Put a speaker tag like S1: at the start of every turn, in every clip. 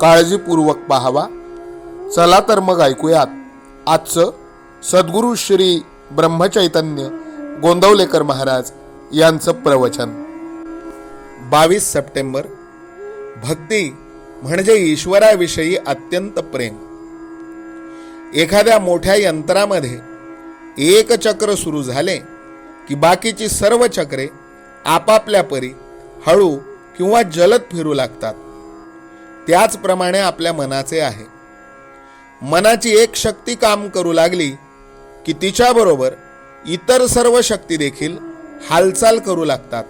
S1: काळजीपूर्वक पाहावा. चला तर मग ऐकूयात. आजचं सद्गुरू श्री ब्रह्मचैतन्य गोंदवलेकर महाराज यांचं प्रवचन. बावीस सप्टेंबर. भक्ती म्हणजे ईश्वराविषयी अत्यंत प्रेम. एखाद्या मोठ्या यंत्रामध्ये एक चक्र सुरू झाले की बाकीची सर्व चक्रे आपापल्या परी हळू किंवा जलद फिरू लागतात. त्याचप्रमाणे आपल्या मनाचे आहे. मनाची एक शक्ती काम करू लागली की तिच्याबरोबर इतर सर्व शक्ती देखील हालचाल करू लागतात.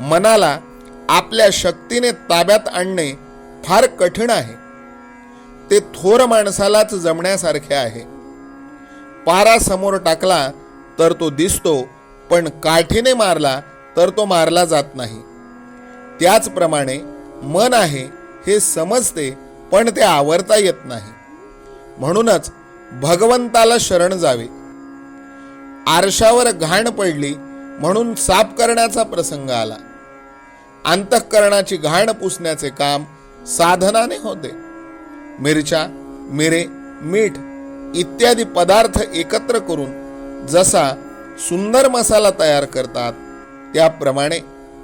S1: मनाला आपल्या शक्तीने ताब्यात आणणे फार कठीण आहे. ते थोर माणसालाच जमण्यासारखे आहे. पारा समोर टाकला तर तो दिसतो पण काठीने मारला तर तो मारला जात नाही. त्याचप्रमाणे मन आहे हे समजते पण ते आवरता येत नाही. म्हणूनच भगवंताला शरण जावे. आरशावर घाण पडली म्हणून साफ करण्याचा प्रसंग आला. अंतःकरणाची घाण पुसण्याचे काम साधनाने होते. मिरच्या मिरे मीठ इत्यादी पदार्थ एकत्र करून जसा सुंदर मसाला तयार करतात त्याप्रमाणे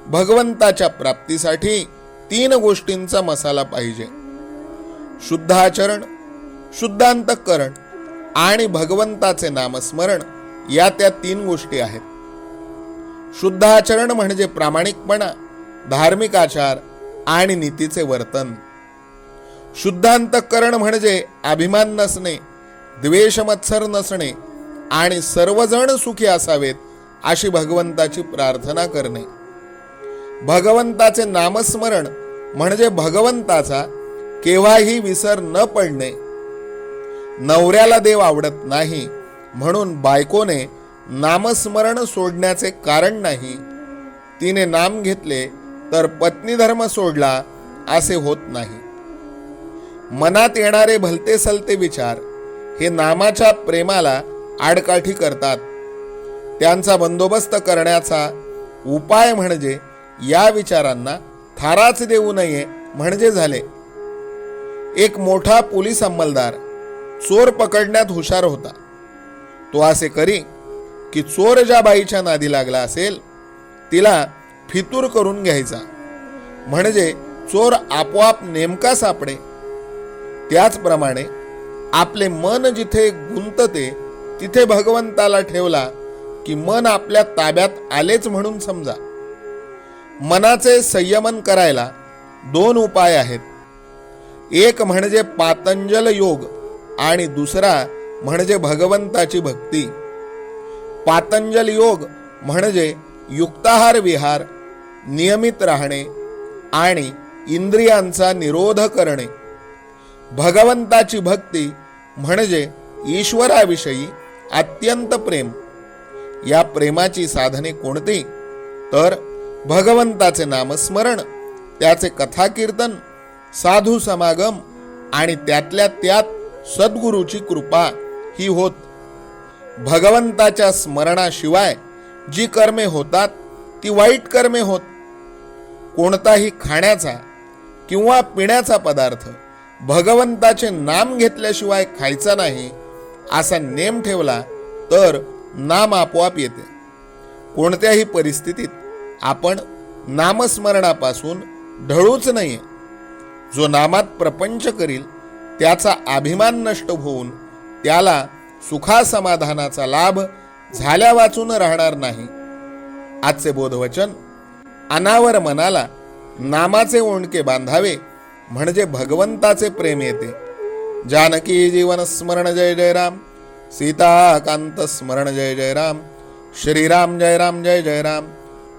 S1: भगवंताच्या प्राप्तीसाठी तीन गोष्टींचा मसाला पाहिजे. शुद्ध आचरण शुद्धांतकरण आणि भगवंताचे नामस्मरण या त्या तीन गोष्टी आहेत. शुद्ध आचरण म्हणजे प्रामाणिकपणा धार्मिक आचार आणि नीतीचे वर्तन. शुद्धांतकरण म्हणजे अभिमान नसणे द्वेषमत्सर नसणे आणि सर्वजण सुखी असावेत अशी भगवंताची प्रार्थना करणे. भगवंताचे नामस्मरण म्हणजे भगवंताचा केव्हाही विसर न पडणे. नवऱ्याला देव आवडत नाही म्हणून बायकोने नामस्मरण सोडण्याचे कारण नाही. तिने नाम घेतले तर पत्नी धर्म सोडला असे होत नाही. मनात येणारे भलते सलते विचार हे नामाच्या प्रेमाला आडकाठी करतात. त्यांचा बंदोबस्त करण्याचा उपाय म्हणजे या विचारांना थाराच देऊ नये म्हणजे झाले. एक मोठा पोलीस अंमलदार चोर पकडण्यात हुशार होता. तो असे करी की चोर ज्या बाईच्या नादी लागला असेल तिला फितूर करून घ्यायचा. म्हणजे चोर आपोआप नेमका सापडे त्याचप्रमाणे आपले मन जिथे गुंतते तिथे भगवंताला ठेवला की मन आपल्या ताब्यात आलेच म्हणून समजा. मनाचे संयमन करायला दोन उपाय आहेत. एक म्हणजे पातंजल योग आणि दुसरा म्हणजे भगवंताची भक्ती. पातंजल योग म्हणजे युक्ताहार विहार नियमित राहणे आणि इंद्रियांचा निरोध करणे. भगवंताची भक्ती म्हणजे ईश्वराविषयी अत्यंत प्रेम. या प्रेमाची साधने कोणती? तर भगवंताचे नामस्मरण त्याचे कथाकीर्तन साधू समागम आणि त्यातल्या त्यात सद्गुरूची कृपा ही होत. भगवंताच्या स्मरणाशिवाय जी कर्मे होतात ती वाईट कर्मे होत. कोणताही खाण्याचा किंवा पिण्याचा पदार्थ भगवंताचे नाम घेतल्याशिवाय खायचा नाही असा नेम ठेवला तर नाम आपोआप येते. कोणत्याही परिस्थितीत आपण नामस्मरणापासून ढळूच नये जो नामात प्रपंच करील त्याचा अभिमान नष्ट होऊन त्याला सुखासमाधानाचा लाभ झाल्या वाचून राहणार नाही. आजचे बोधवचन अनावर मनाला नामाचे ओंडके बांधावे म्हणजे भगवंताचे प्रेम येते. जानकी जीवन स्मरण जय जय राम सीताकांत स्मरण जय जय राम श्रीराम जय राम जय जय राम.